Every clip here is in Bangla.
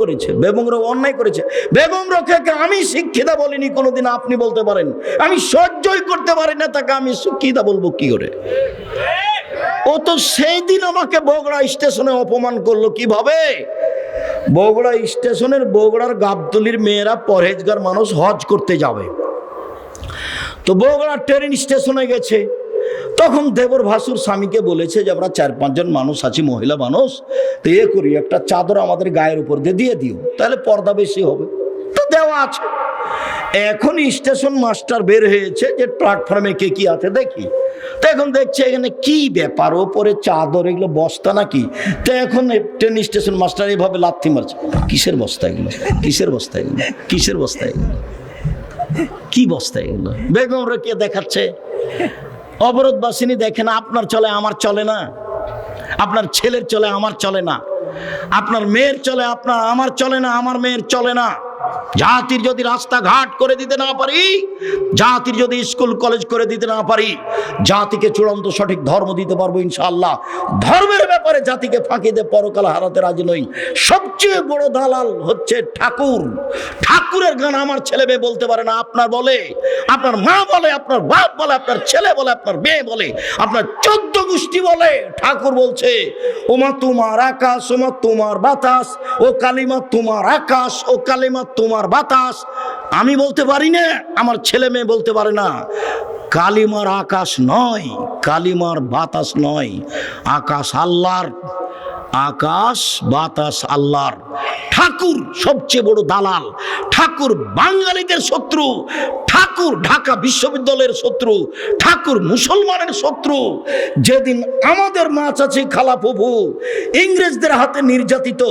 করেছে বেগম রো অন্যায় করেছে। বেগম রোকেকে আমি শিক্ষিতা বলিনি, কোনোদিন আপনি বলতে পারেন। আমি সহ্যই করতে পারি না, তাকে আমি শিক্ষিতা বলব কি করে? ও তো সেই দিন আমাকে বগুড়া স্টেশনে অপমান করল কীভাবে? বগুড়া স্টেশনের বগুড়ার গাবতলির মেয়েরা পরহেজগার মানুষ হজ করতে যাবে। তো বগুড়া ট্রেন স্টেশনে গেছে। তখন দেবর ভাসুর স্বামীকে বলেছে যে, আমরা চার, পাঁচজন মানুষ আছি, মহিলা মানুষ। তো এ করি, একটা চাদর আমাদের গায়ের উপর দিয়ে দিয়ে দিও। তাহলে পর্দা বেশি হবে। তো দেওয়া আছে। এখন স্টেশন মাস্টার বের হয়েছে যে, প্ল্যাটফর্মে কে কি আছে দেখি। তো এখন দেখছে এখানে কি ব্যাপার? ওপরে চাদর, এগুলো বস্তা নাকি? তো এখন ট্রেন স্টেশন মাস্টার এইভাবে লাথি মারছে। কিসের বস্তা এগুলো? কিসের বস্তা এগুলো? কিসের বস্তা এগুলো? কি বস্তা এগুলো? বেগম রেখে দেখাচ্ছে? অবরোধ বাসিনী না আপনার চলে, আমার চলে না। আপনার ছেলের চলে, আমার চলে না। আপনার মেয়ের চলে, আপনার, আমার চলে না, আমার মেয়ের চলে না। জাতির যদি রাস্তাঘাট করে দিতে না পারি, জাতির যদি স্কুল, কলেজ করে দিতে না পারি, জাতিকে চূড়ান্ত সঠিক ধর্ম দিতে পারব ইনশাআল্লাহ। ধর্মের ব্যাপারে জাতিকে ফাঁকি দিয়ে পরকাল হারাতে রাজি নই। সবচেয়ে বড় দালাল হচ্ছে ঠাকুর। ঠাকুরের গান আমার ছেলে মেয়ে বলতে পারে না, আপনার বলে। আপনার মা বলে, আপনার বাপ বলে, আপনার ছেলে বলে, আপনার মেয়ে বলে, আপনার চোদ্দ গোষ্ঠী বলে, ঠাকুর বলছে ওমা তোমার আকাশ ওমা তোমার বাতাস, ও কালিমা তোমার আকাশ, ও কালিমা তোমার বাতাস, আমি বলতে পারি না, আমার ছেলে মেয়ে বলতে পারে না। কালিমার আকাশ নয়, কালিমার বাতাস নয়, আকাশ আল্লাহর, আকাশ বাতাস আল্লাহর। ঠাকুর সবচেয়ে বড় দালাল। ঠাকুর বাঙালিদের শত্রু। ঠাকুর ঢাকা বিশ্ববিদ্যালয়ের শত্রু। ঠাকুর মুসলমানের শত্রু। যেদিন আমাদের মা চাচি খালা প্রভু ইংরেজদের হাতে নির্যাতিত,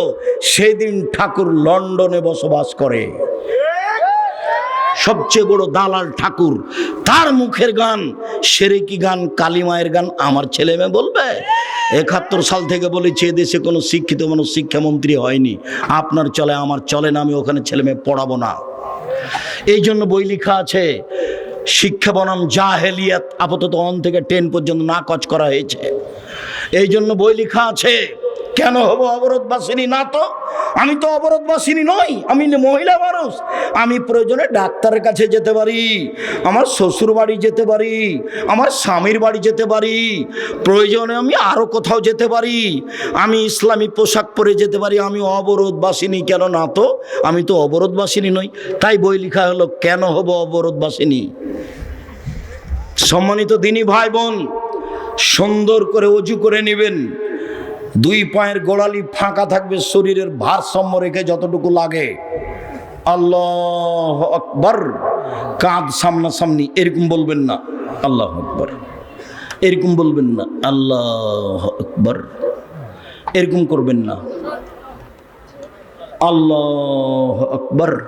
সেদিন ঠাকুর লন্ডনে বসবাস করে। সবচেয়ে বড় দালাল ঠাকুর। তার মুখের গান সেরেকি গান কালিমায়ের গান, আমার ছেলে মেয়ে বলবে? একাত্তর সাল থেকে বলেছি দেশে কোনো শিক্ষিত মানুষ, শিক্ষামন্ত্রী হয়নি। আপনার চলে, আমার চলে না, আমি ওখানে ছেলে মেয়ে পড়াবো না। এই জন্য বই লেখা আছে, শিক্ষা বনাম জাহেলিয়াত, আপাতত অন থেকে টেন পর্যন্ত না কচ করা হয়েছে। এই জন্য বই লেখা আছে কেন হব অবরোধবাসিনী? না তো, আমি তো অবরোধবাসিনী নই, আমি মহিলা মানুষ। আমি প্রয়োজনে ডাক্তারের কাছে যেতে পারি, আমার শ্বশুর বাড়ি যেতে পারি, আমার স্বামীর বাড়ি যেতে পারি, প্রয়োজনে আমি আরও কোথাও যেতে পারি, আমি ইসলামী পোশাক পরে যেতে পারি, আমি অবরোধবাসিনী কেন? না তো, আমি তো অবরোধবাসিনী নই। তাই বই লেখা হলো, কেন হব অবরোধবাসিনী? সম্মানিত দিনী ভাই বোন, সুন্দর করে অজু করে নেবেন। দুই পায়ের গোড়ালি ফাঁকা থাকবে, শরীরের ভারসাম্য রেখে যতটুকু লাগে। আল্লাহ আকবর। কাঁধ সামনাসামনি, এরকম বলবেন না। আল্লাহ আকবর। এরকম বলবেন না। আল্লাহ আকবর। এরকম করবেন না। আল্লাহ আকবর।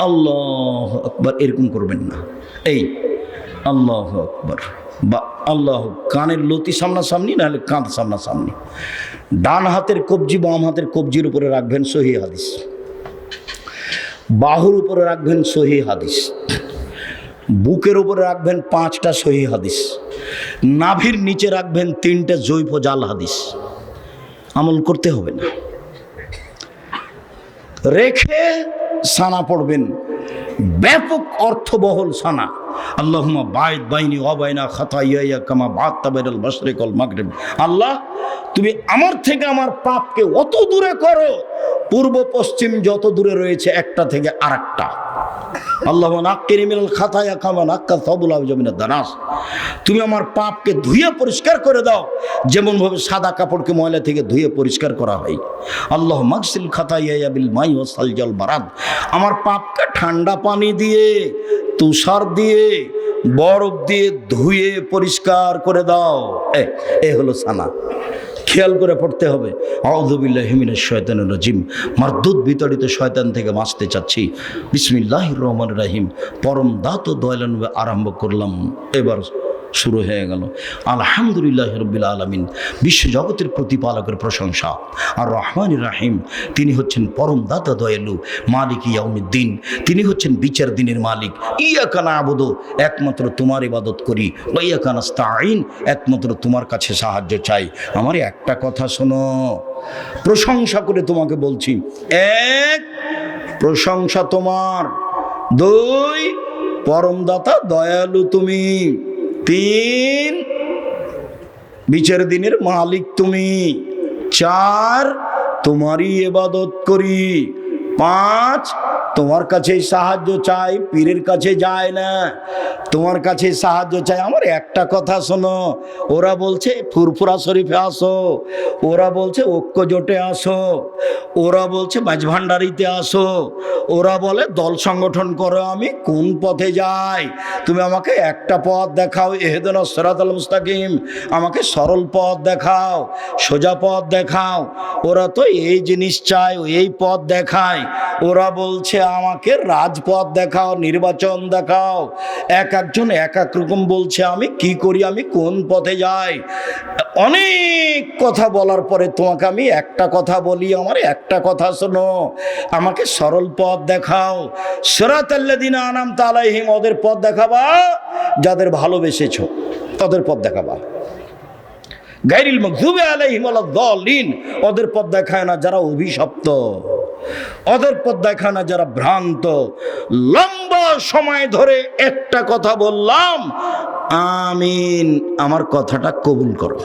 আল্লাহ আকবর। এরকম করবেন না। এই, আল্লাহ আকবর। বা আল্লাহ কানের লতি সামনাসামনি, নাহলে কাঁধ সামনাসামনি। ডান হাতের কবজি, বাম হাতের কবজির উপরে রাখবেন সহি হাদিস। বাহুর উপরে রাখবেন সহি হাদিস। বুকের উপরে রাখবেন পাঁচটা সহি হাদিস। নাভির নিচে রাখবেন তিনটে জৈব জাল হাদিস। আমল করতে হবে না। রেখে সানা পড়বেন। ব্যাপক অর্থবহল সানা। আল্লাহুমা বাইদ বাইনি অবায়না খাতা ইয়া কামা বাদ তাবেরল বসরেকল মাগরেব। আল্লাহ, তুমি আমার থেকে আমার পাপকে অত দূরে করো, পূর্ব পশ্চিম যত দূরে রয়েছে একটা থেকে আরেকটা। আল্লাহ নাক্কিরিমিল খাতায়া কামা নাক্কা সবুল আবজমিনা দানাস। তুমি আমার পাপকে ধুয়ে পরিষ্কার করে দাও, যেমনভাবে সাদা কাপড়কে ময়লা থেকে ধুয়ে পরিষ্কার করা হয়। আল্লাহ মাকসিল খাতাইয়া বিল মাই ও সালজল বারাদ। আমার পাপকে ঠান্ডা পানি দিয়ে, তুষার দিয়ে, বরফ দিয়ে ধুয়ে পরিষ্কার করে দাও। এ হলো সানা। খেয়াল করে পড়তে হবে। আউদুবিল্লাহ হিমিনের শয়তানের রাজিম। মারদুদ বিতাড়িত শয়তান থেকে বাঁচতে চাচ্ছি। বিসমিল্লাহ রহমান রাহিম। পরম দাত দয়ালানবে আরম্ভ করলাম। এবার শুরু হয়ে গেল। আলহামদুলিল্লাহ রবিল আলমিন বিশ্বজগতের প্রতিপালকের প্রশংসা। আর রহমান রাহিম, তিনি হচ্ছেন পরম দাতা দয়ালু, মালিক ইয়াউমিদ্দিন। তিনি হচ্ছেন বিচার দিনের মালিক। ইয়া কানা আবদ একমাত্র তোমার ইবাদত করি। ওইয়া কানাস্তাইন একমাত্র তোমার কাছে সাহায্য চাই। আমার একটা কথা শোনো, প্রশংসা করে তোমাকে বলছি। এক, প্রশংসা তোমার। দুই পরমদাতা দয়ালু তুমি। তিন। বিচার দিনের মালিক তুমি। চার তোমারই এবাদত করি। পাঁচ তোমার কাছে সাহায্য চাই, পীরের কাছে যায় না। তোমার কাছে সাহায্য চাই। আমার একটা কথা শোনো, ওরা বলছে, ফুরফুরা শরীফে আসো। ওরা বলছে, ঐক্য জোটে আসো। ওরা বলছে মাঝভান্ডারিতে আসো। ওরা বলে, দল সংগঠন করো, আমি কোন পথে যাই? তুমি আমাকে একটা পথ দেখাও, এহেদন সরাত আল মুস্তাকিম। আমাকে সরল পথ দেখাও, সোজা পথ দেখাও। ওরা তো এই জিনিস চায় এই পথ দেখায়। ওরা বলছে আমাকে রাজপথ দেখাও, নির্বাচন দেখাও। এক একজন এক এক রকম বলছে, আমি কি করি? আমি কোন পথে যাই? অনেক কথা বলার পরে তোমাকে আমি একটা কথা বলি, আমার একটা কথা শোনো। আমাকে সরল পথ দেখাও। সেরাতাল্লাদিন আনাম তালাইহিম ওদের পথ দেখাবা। যাদের ভালোবেসেছো তাদের পথ দেখাবা। গাইরিল মকদুবে আলাইহিম দলিন ওদের পথ দেখায় না যারা অভিশপ্ত। ওদের পথ দেখায় না যারা ভ্রান্ত, লম্বা সময় ধরে একটা কথা বললাম, আমিন, আমার কথাটা কবুল করো।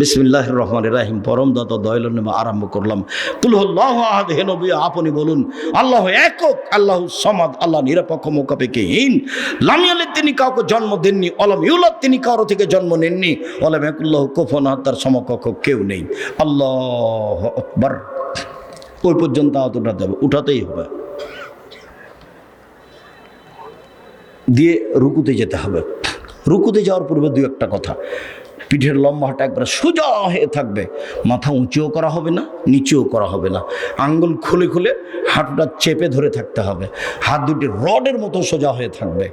বিসমিল্লাহ রহমান রাহিম, পরম দত দয়াল নেমে আরম্ভ করলাম। কুলহল্লাহ আহাদ, হে নবী, আপনি বলুন, আল্লাহ একক, আল্লাহ সমাদ, আল্লাহ নিরপেক্ষ মোকাপেক্ষহীন লামিয়ালে তিনি কাউকে জন্ম দেননি অলম ইউলাদ, তিনি কারও থেকে জন্ম নেননি। অলম একুল্লাহ কোফন তার সমকক্ষ কেউ নেই। আল্লাহ আকবার। ওই পর্যন্ত আহত উঠাতে হবে উঠাতেই হবে। দিয়ে রুকুতে যেতে হবে। রুকুতে যাওয়ার পূর্বে দু একটা কথা। পিঠের লম্বাটা একবার সোজা হয়ে থাকবে। মাথা উঁচুও করা হবে না, নিচেও করা হবে না। আঙ্গুল খুলে খুলে হাঁটুটা চেপে ধরে থাকতে হবে। হাত দুটি রডের মতো সোজা হয়ে থাকবে।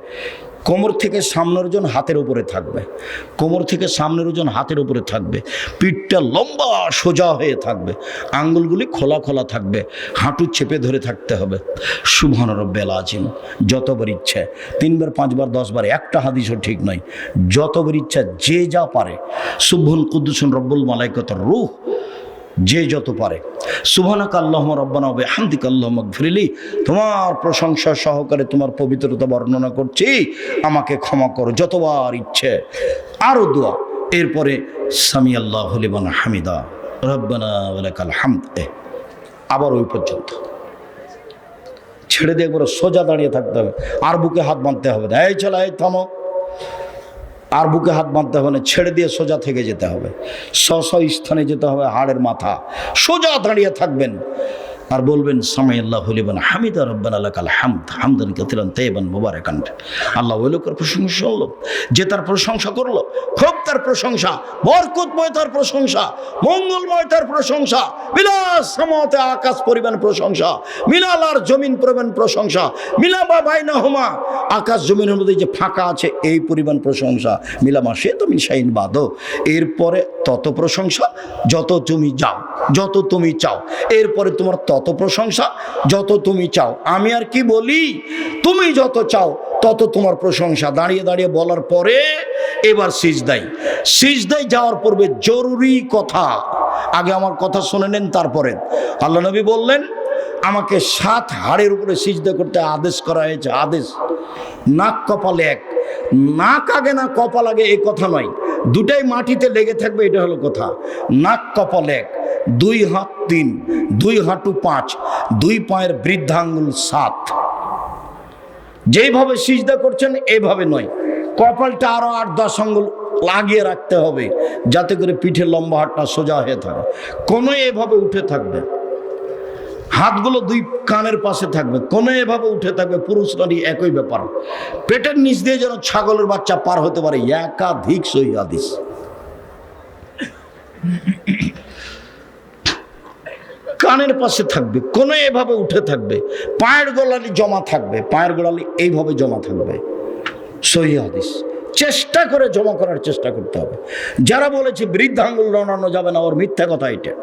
কোমর থেকে সামনের ওজন হাতের উপরে থাকবে। কোমর থেকে সামনের ওজন হাতের উপরে থাকবে। পিঠটা লম্বা, সোজা হয়ে থাকবে। আঙ্গুলগুলি খোলা খোলা থাকবে। হাঁটু চেপে ধরে থাকতে হবে। শুভন রব্বেল আজিম যতবার ইচ্ছে, তিনবার, পাঁচবার, দশবার, একটা হাদিসও ঠিক নয়। যতবার ইচ্ছা, যে যা পারে। শুভন কুদ্দুসন রব্বুল মালাইকতার রুহ। যে যত পারে। সুবহানাক আল্লাহ রব্বানা হবে হামদিক আল্লাহ মকফিরিলি তোমার প্রশংসা সহকারে তোমার পবিত্রতা বর্ণনা করছি। আমাকে ক্ষমা করো যতবার ইচ্ছে। আরও দোয়া। এরপরে সামি আল্লাহ হলিবান হামিদা। রব্বানা ওয়ালাকাল হামদ। আবার ওই পর্যন্ত। ছেড়ে দিয়ে একবার সোজা দাঁড়িয়ে থাকতে হবে। আর বুকে হাত বাঁধতে হবে না। এই চলা, এই থামো। আর বুকে হাত বাঁধতে হবে না, ছেড়ে দিয়ে সোজা থেকে যেতে হবে। স্ব স্থানে যেতে হবে হাড়ের মাথা। সোজা দাঁড়িয়ে থাকবেন। আর বলবেন সামাই আল্লাহ হলিবেন হামিদা, রব্বান হামদ। হামদান তেবান আল্লাহ ওই লোকের প্রশংসা শুনলো, যে তার প্রশংসা করল, খুব তার প্রশংসা, বরকতময় তার প্রশংসা, মঙ্গলময় তার প্রশংসা, বিলাস সমতে আকাশ পরিমাণ প্রশংসা, মিলাল আর জমিন পরিমাণ প্রশংসা মিলাবা বাইনা হুমা আকাশ জমিনের মধ্যে যে ফাঁকা আছে, এই পরিমাণ প্রশংসা মিলামা সে তুমি শাইন বাদো। এরপরে তত প্রশংসা, যত তুমি যাও, যত তুমি চাও, এরপরে তোমার তত প্রশংসা, যত তুমি চাও। আমি আর কি বলি? তুমি যত চাও, তত তোমার প্রশংসা। দাঁড়িয়ে দাঁড়িয়ে বলার পরে এবার সিজদাই সিজদাই যাওয়ার পূর্বে জরুরি কথা। আগে আমার কথা শুনে নেন, তারপরে। আল্লাহ নবী বললেন, আমাকে সাত হাড়ের উপরে সিজদা করতে আদেশ করা হয়েছে। আদেশ। নাক কপাল এক। নাক আগে না কপাল আগে এই কথা নয়। দুটাই মাটিতে লেগে থাকবে, এটা হলো কথা। নাক কপাল এক। দুই হাত তিন, দুই হাঁটু পাঁচ, দুই পায়ের বৃদ্ধাঙ্গুল সাত। যেইভাবে সিজদা করছেন এইভাবে নয়। কপালটা আরও আট, দশ আঙ্গুল লাগিয়ে রাখতে হবে, যাতে করে পিঠে লম্বা হাতটা সোজা হয়ে থাকে। কোনো এভাবে উঠে থাকবে। হাতগুলো দুই কানের পাশে থাকবে। কোনো এভাবে উঠে থাকবে, পুরুষ নারী একই ব্যাপার। পেটের নিচ দিয়ে যেন ছাগলের বাচ্চা পার হতে পারে, একাধিক সহি হাদিস। কানের পাশে থাকবে, কোনো এভাবে উঠে থাকবে, পায়ের গোড়ালি জমা থাকবে, পায়ের গোড়ালি এইভাবে জমা থাকবে। সহি হাদিস। চেষ্টা করে জমা করার চেষ্টা করতে হবে। যারা বলেছে বৃদ্ধাঙ্গুল রানো যাবে না, ওর মিথ্যা কথা এটা।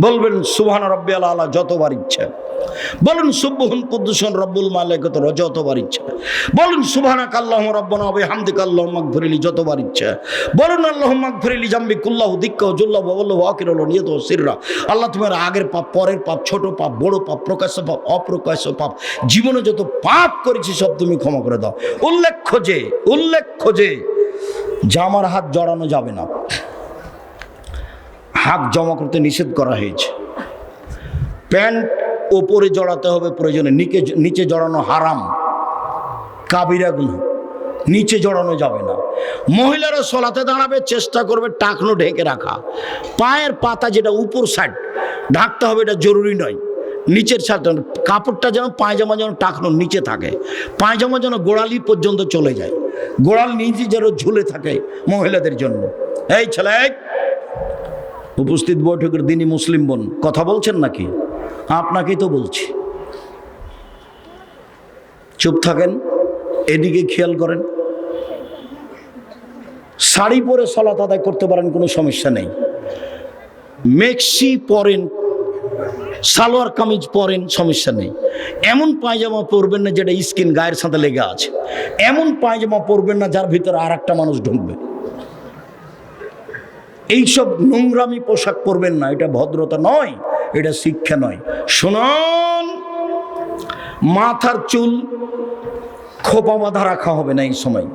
বলবেন, সুবহান রব্বিয়াল আলা, যতবার ইচ্ছা। বলুন, সুবহুন কুদ্দুসন রব্বুল মালিকত, যতবার ইচ্ছা। বলুন সুবহানাক আল্লাহুম রব্বানা ওয়া বিহামদিক আল্লাহুম্মা গফিরলি যতবার ইচ্ছা। বলুন আল্লাহুম্মা গফিরলি জামবি কুল্লাহু দিক্কা জুল্লা ওয়াল্লাহু আকিরুল নিয়ত ও সিররা। আল্লাহ, তোমার আগের পাপ, পরের পাপ, ছোট পাপ, বড় পাপ, প্রকাশ্য পাপ, অপ্রকাশ্য পাপ, জীবনে যত পাপ করেছি, সব তুমি ক্ষমা করে দাও। উল্লেখ্য যে উল্লেখ্য যে জামার হাত জড়ানো যাবে না, হাত জমা করতে নিষেধ করা হয়েছে। প্যান্ট ওপরে জড়াতে হবে, প্রয়োজনে নিচে নিচে জড়ানো হারাম। কাবিরা গুণ। নিচে জড়ানো যাবে না। মহিলারা সলাতে দাঁড়াবে, চেষ্টা করবে টাকনো ঢেকে রাখা। পায়ের পাতা যেটা উপর সাইড ঢাকতে হবে এটা জরুরি নয়। নিচের সাইড কাপড়টা যেন পায়জামা যেন টাকনোর নিচে থাকে। পায়জামা যেন গোড়ালি পর্যন্ত চলে যায়। গোড়াল নিচে যেন ঝুলে থাকে মহিলাদের জন্য। এই ছেলে উপস্থিত বৈঠকের দিনই মুসলিম বোন, কথা বলছেন নাকি? আপনাকেই তো বলছি। চুপ থাকেন, এদিকে খেয়াল করেন। শাড়ি পরে সলাত আদায় করতে পারেন, কোনো সমস্যা নেই। মেক্সি পরেন, সালোয়ার কামিজ পরেন, সমস্যা নেই। এমন পায়জামা পরবেন না যেটা স্কিন গায়ের সাথে লেগে আছে। এমন পায়জামা পরবেন না যার ভিতরে আর একটা মানুষ ঢুকবে। এইসব নোংরামি পোশাক পরবেন না, এটা ভদ্রতা নয়। এটা শিক্ষা নয়। শুনুন, মাথার চুল খোপা বাঁধা রাখা হবে না এই সময়।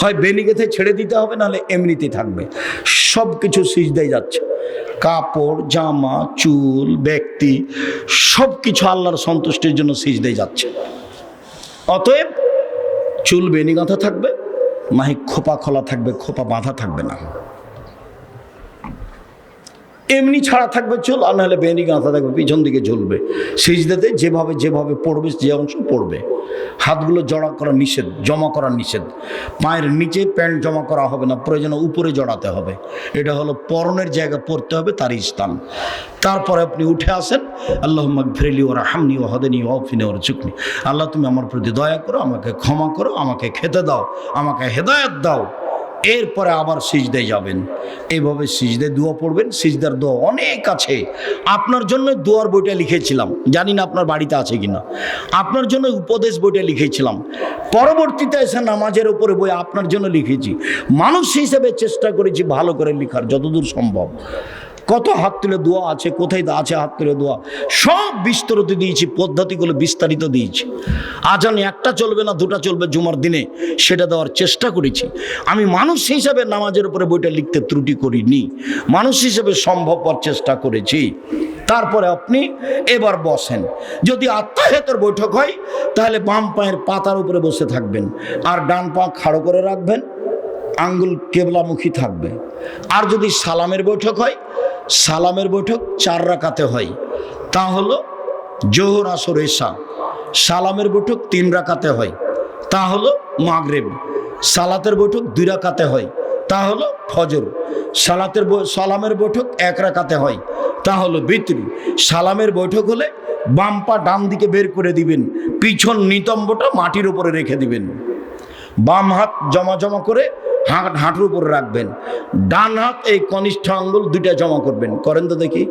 হয় বেনিগেতে ছেড়ে দিতে হবে, নাহলে এমনিতেই থাকবে। সব কিছু সিজদাই যাচ্ছে। কাপড়, জামা, চুল, ব্যক্তি সব কিছু আল্লাহর সন্তুষ্টির জন্য সিজদাই যাচ্ছে। অতএব চুল বেনি গাঁথা থাকবে নাহি খোপা খোলা থাকবে, খোপা বাঁধা থাকবে না। এমনি ছাড়া থাকবে, চুল আর নাহলে বেনি গাঁথা থাকবে পিছন দিকে ঝুলবে। সিজদাতে যেভাবে যেভাবে পড়বে, যে অংশ পড়বে। হাতগুলো জড়া করা নিষেধ, জমা করা নিষেধ। পায়ের নিচে প্যান্ট জমা করা হবে না, প্রয়োজনে উপরে জড়াতে হবে। এটা হলো পরনের জায়গা পড়তে হবে তার স্থান। তারপরে আপনি উঠে আসেন আল্লাহ ফিরেলি ওরা হামনি ও হদেনি ও ফিনে ওর চুকনি আল্লাহ তুমি আমার প্রতি দয়া করো, আমাকে ক্ষমা করো, আমাকে খেতে দাও, আমাকে হেদায়ত দাও। এরপরে আবার সিজদে যাবেন। এইভাবে সিজদে দোয়া পড়বেন, সিজদার দোয়া অনেক আছে। আপনার জন্য দোয়ার বইটা লিখেছিলাম, জানি না আপনার বাড়িতে আছে কিনা। আপনার জন্য উপদেশ বইটা লিখেছিলাম। পরবর্তীতে এসে নামাজের ওপরে বই আপনার জন্য লিখেছি। মানুষ হিসেবে চেষ্টা করেছি ভালো করে লেখার, যতদূর সম্ভব। কত হাত তুলে দোয়া আছে, কোথায় আছে হাত তুলে দোয়া? সব বিস্তৃত দিয়েছি, পদ্ধতিগুলো বিস্তারিত দিয়েছি। আজানে একটা চলবে না, দুটা চলবে জুমার দিনে, সেটা দেওয়ার চেষ্টা করেছি। আমি মানুষ হিসাবে নামাজের উপরে বইটা লিখতে ত্রুটি করিনি। মানুষ হিসেবে সম্ভবপর চেষ্টা করেছি। তারপরে আপনি এবার বসেন। যদি আত্মাহেতের বৈঠক হয়, তাহলে বাম পায়ের পাতার উপরে বসে থাকবেন। আর ডান পা খাড়ো করে রাখবেন। আঙ্গুল কেবলামুখী থাকবে। আর যদি সালামের বৈঠক হয় সালামের বৈঠক চার রাকাতে হয়। তা হলো জোহর, আসর এশা সালামের বৈঠক তিন রাকাতে হয়। তা হলো মাগরেব। সালাতের বৈঠক দুই রাকাতে হয়। তা হলো ফজর। সালাতের সালামের বৈঠক এক রাকাতে হয়। তা হলো বিত্রি। সালামের বৈঠক হলে বাম পা ডান দিকে বের করে দিবেন। পিছন নিতম্বটা মাটির উপরে রেখে দিবেন। বাম হাত জমা জমা করে হাঁট হাঁটুর উপরে রাখবেন। ডান হাত, এই কনিষ্ঠ আঙ্গুল দুইটা জমা করবেন। করেন তো দেখি।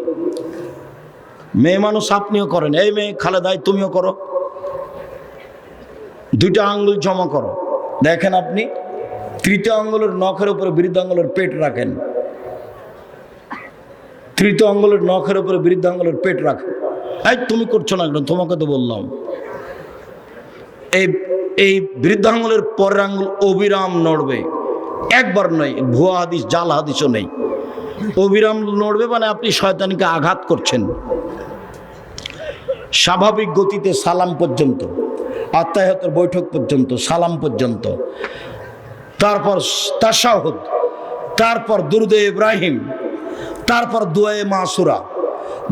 মেয়ে মানুষ আপনিও করেন। এই মেয়ে খালেদাই তুমিও করো। দুইটা আঙ্গুল জমা করো। দেখেন আপনি, তৃতীয় আঙ্গুলের নখের উপরে বৃদ্ধ আঙ্গুলের পেট রাখেন। তৃতীয় আঙ্গুলের নখের উপরে বৃদ্ধ আঙ্গুলের পেট রাখেন। এই তুমি করছ না একদম তোমাকে তো বললাম। এই এই বৃদ্ধাঙ্গুলের পরের আঙ্গুল অবিরাম নড়বে। একবার নয়, ভুয়া হাদিস, জাল হাদিসও নেই। অবিরাম নড়বে মানে আপনি শয়তানকে আঘাত করছেন। স্বাভাবিক গতিতে সালাম পর্যন্ত আত্মাহতের বৈঠক পর্যন্ত, সালাম পর্যন্ত। তারপর তাসাহুদ তারপর দুরুদে ইব্রাহিম, তারপর দোয়ে মাসুরা।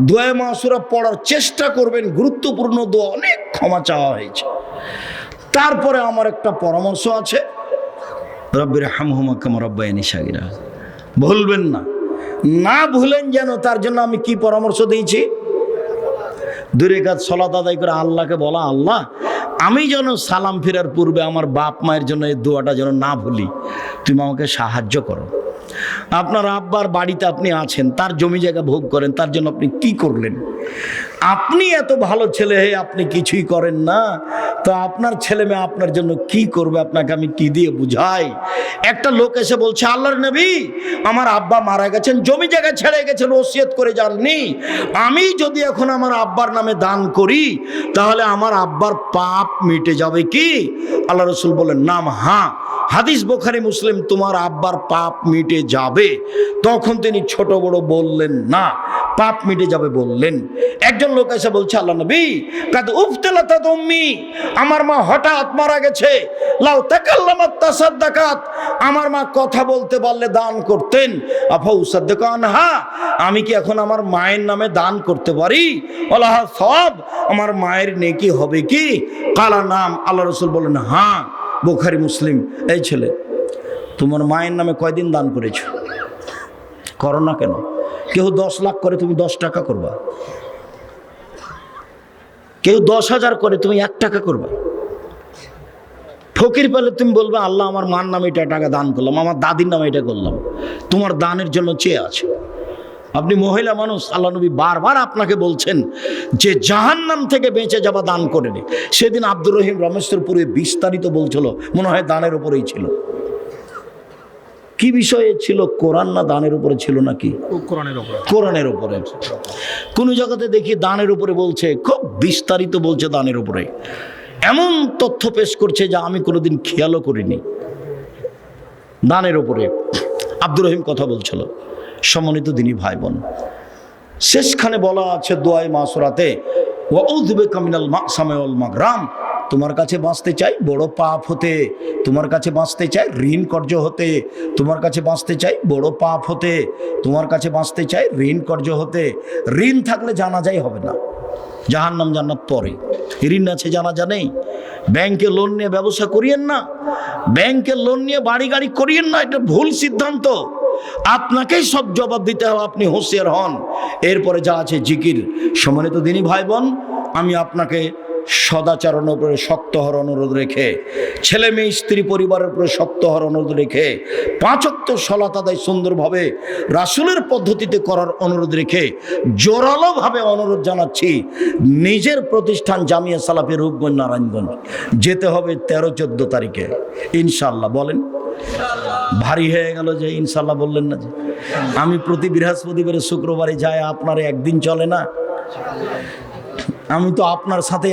দোয়ে মাসুরা পড়ার চেষ্টা করবেন, গুরুত্বপূর্ণ দোয়া, অনেক ক্ষমা চাওয়া হয়েছে। তারপরে আমার একটা পরামর্শ আছে। রব্বির হামহুমা কামা রব্বায়ানি সাগিরা। ভুলবেন না। না ভুলেন যেন তার জন্য আমি কি পরামর্শ দিয়েছি? দূরে কাজ সলাত আদায় করে আল্লাহকে বলা, আল্লাহ, আমি যেন সালাম ফেরার পূর্বে আমার বাপ মায়ের জন্য এই দোয়াটা যেন না ভুলি, তুমি আমাকে সাহায্য করো। আপনার আব্বার বাড়িতে আপনি আছেন, তার জমি জায়গা ভোগ করেন, তার জন্য আপনি কি করলেন? আপনি এত ভালো ছেলে হয়ে আপনি কিছুই করেন না, তো আপনার ছেলে মেয়ে আপনার জন্য কি করবে? আপনাকে আমি কি দিয়ে বুঝাই? একটা লোক এসে বলছে, আল্লাহর নবী, আমার আব্বা মারা গেছেন, জমি জায়গা ছেড়ে গেছেন, ওসিয়ত করে যাননি। আমি যদি এখন আমার আব্বার নামে দান করি, তাহলে আমার আব্বার পাপ মিটে যাবে কি? আল্লাহ রসুল বলেন নাম হ্যাঁ হাদিস বোখারি মুসলিম, তোমার আব্বার পাপ মিটে যাবে। তখন তিনি ছোট বড় বললেন, না, পাপ মিটে যাবে বললেন। একজন লোক এসে বলছে, আল্লাহ নবী, কাদ উফতেলাতা তুমি আমার মা হঠাৎ মারা গেছে। লাউ তাকাল্লামাত তাসাদ্দাকাত, আমার মা কথা বলতে পারলে দান করতেন। আফা উসাদ্দাকান হা আমি কি এখন আমার মায়ের নামে দান করতে পারি? আল্লাহ সব আমার মায়ের নেকি হবে কি? কালা নাম, আল্লাহ রসুল বলেন হ্যাঁ। বোখারি মুসলিম, এই ছেলে, তোমার মায়ের নামে কয়দিন দান করেছ? করো না কেন? কেউ দশ লাখ করে তুমি দশ টাকা করবা। কেউ দশ হাজার করে তুমি এক টাকা করবা। ফকির পেলে তুমি বলবে, আল্লাহ আমার মার নামে এটা টাকা দান করলাম, আমার দাদির নামে এটা করলাম। তোমার দানের জন্য চেয়ে আছে। আপনি মহিলা মানুষ আল্লাহ নবী বারবার আপনাকে বলছেন যে জাহান্নাম থেকে বেঁচে যাওয়া দান করে নে। সেদিন আব্দুর রহিম রমেশ্বরপুরে বিস্তারিত বলছিল মনে হয় দানের উপরেই ছিল। কি বিষয়ে ছিল? কোরআন না দানের উপরে ছিল নাকি? কোরআনের উপরে। কোন জায়গাতে দেখি দানের উপরে বলছে খুব বিস্তারিত বলছে দানের উপরে। এমন তথ্য পেশ করছে যা আমি কোনোদিন খেয়ালও করিনি। দানের উপরে। আব্দুর রহিম কথা বলছিল। সম্মানিত দিনী ভাই বোন শেষখানে বলা আছে দোয়াই মাসুরাতে কামিনাল মাকসামেওয়াল মাগরাম তোমার কাছে বাঁচতে চাই বড় পাপ হতে, তোমার কাছে বাঁচতে চাই ঋণ কর্য হতে, তোমার কাছে বাঁচতে চাই বড় পাপ হতে, তোমার কাছে বাঁচতে চাই ঋণ কর্য হতে, ঋণ থাকলে জানাজাই হবে না। জাহান্নাম জান্নাত পরে। ঋণ আছে, জানাজা নেই। ব্যাংকে লোন নিয়ে ব্যবসা করিয়েন না। ব্যাংকে লোন নিয়ে বাড়ি গাড়ি করিয়েন না, এটা ভুল সিদ্ধান্ত। আপনাকেই সব জবাব দিতে হবে, আপনি হুঁশিয়ার হন। এরপরে যা আছে জিকির। সম্মানিত দিনী ভাই বোন আমি আপনাকে সদাচরণের উপরে শক্ত হওয়ার অনুরোধ রেখে, ছেলে মেয়ে, স্ত্রী পরিবারের উপরে শক্ত হওয়ার অনুরোধ রেখে পাঁচক্ত সলাত আদায় সুন্দরভাবে রাসুলের পদ্ধতিতে করার অনুরোধ রেখে, জোরালোভাবে অনুরোধ জানাচ্ছি, নিজের প্রতিষ্ঠান জামিয়া সালাফি রূপগঞ্জ নারায়ণগঞ্জ। যেতে হবে তেরো চোদ্দ তারিখে। ইনশাল্লাহ বলেন। ভারী হয়ে গেল যে ইনশাল্লাহ বললেন না যে। আমি প্রতি বৃহস্পতিবারে শুক্রবারে যাই, আপনার একদিন চলে না। আমি তো আপনার সাথে